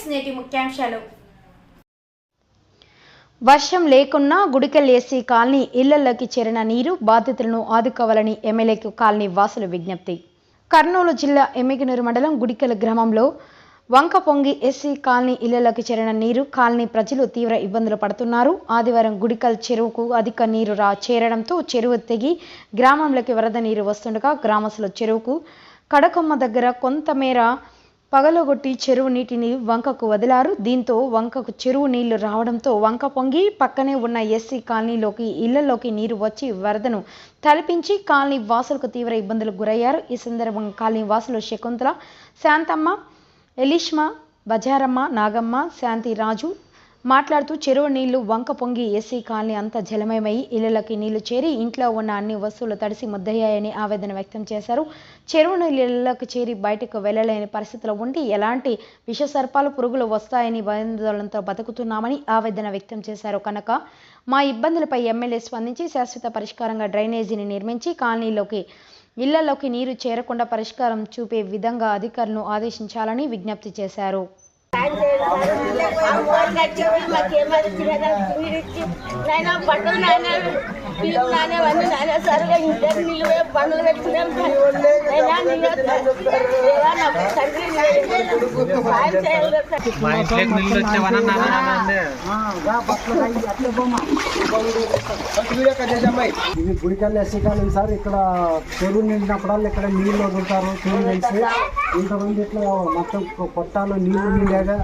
News నేటి ముఖ్యాంశాలు. వర్షం లేకున్నా గుడికెళ్ళేసి కాలనీ ఇళ్ళలోకి చేరిన నీరు బాధితులను ఆదుకోవాలని ఎమ్మెల్యే కాలనీ వాసులు విజ్ఞప్తి. కర్నూలు జిల్లా ఎమ్మికనూరు మండలం గుడికెల గ్రామంలో వంక పొంగి ఎస్సీ కాలనీ ఇళ్ళలోకి చేరిన నీరు కాలనీ ప్రజలు తీవ్ర ఇబ్బందులు పడుతున్నారు. ఆదివారం గుడికల్ చెరువుకు అధిక నీరు రా చేరడంతో చెరువు తెగి గ్రామంలోకి వరద నీరు వస్తుండగా గ్రామస్తుల చెరువుకు కడకొమ్మ దగ్గర కొంతమేర పగలగొట్టి చెరువు నీటిని వంకకు వదిలారు. దీంతో వంకకు చెరువు నీళ్ళు రావడంతో వంక పొంగి పక్కనే ఉన్న ఎస్సీ కాలనీలోకి ఇళ్ళలోకి నీరు వచ్చి వరదను తలపించి కాలనీ వాసులకు తీవ్ర ఇబ్బందులకు గురయ్యారు. ఈ సందర్భంగా కాలనీ వాసులు శకుంతల శాంతమ్మ ఎలిష్మా బజారమ్మ నాగమ్మ శాంతి రాజు మాట్లాడుతూ చెరువు నీళ్ళు వంక పొంగి ఎస్సీ కాలనీ అంతా జలమయమై ఇళ్ళలోకి నీళ్ళు చేరి ఇంట్లో ఉన్న అన్ని వస్తువులు తడిసి ముద్దయ్యాయని ఆవేదన వ్యక్తం చేశారు. చెరువు నీళ్ళు ఇళ్ళలోకి చేరి బయటకు వెళ్ళలేని పరిస్థితిలో ఉండి ఎలాంటి విషసర్పాలు పురుగులు వస్తాయని భయాందోళనతో బతుకుతున్నామని ఆవేదన వ్యక్తం చేశారు. కనుక మా ఇబ్బందులపై ఎమ్మెల్యే స్పందించి శాశ్వత పరిష్కారంగా డ్రైనేజీని నిర్మించి కాలనీలోకి ఇళ్ళలోకి నీరు చేరకుండా పరిష్కారం చూపే విధంగా అధికారులను ఆదేశించాలని విజ్ఞప్తి చేశారు. నాయన బట్టలు నాయన పిల్లలు అన్ని సరిగా నిలువే ఇది గుడికల్ సార్. ఇక్కడ చెరువు నిండినప్పుడల్లా ఇక్కడ నీళ్ళు వదులుతారు చెరువు కలిసి ఇంతమంది ఇట్లా మొత్తం కొట్టాలు నీళ్ళు నిండాగా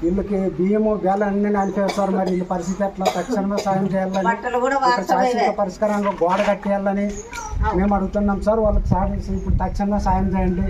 వీళ్ళకి బియ్యము బేల అన్ని అనిపేస్తారు మరి వీళ్ళ పరిస్థితి ఎట్లా? తక్షణమే సాయం చేయాలని శాశ్వత పరిష్కారంగా గోడ కట్టేయాలని మేము అడుగుతున్నాం సార్. వాళ్ళకి సాయం ఇప్పుడు తక్షణమే సాయం చేయండి.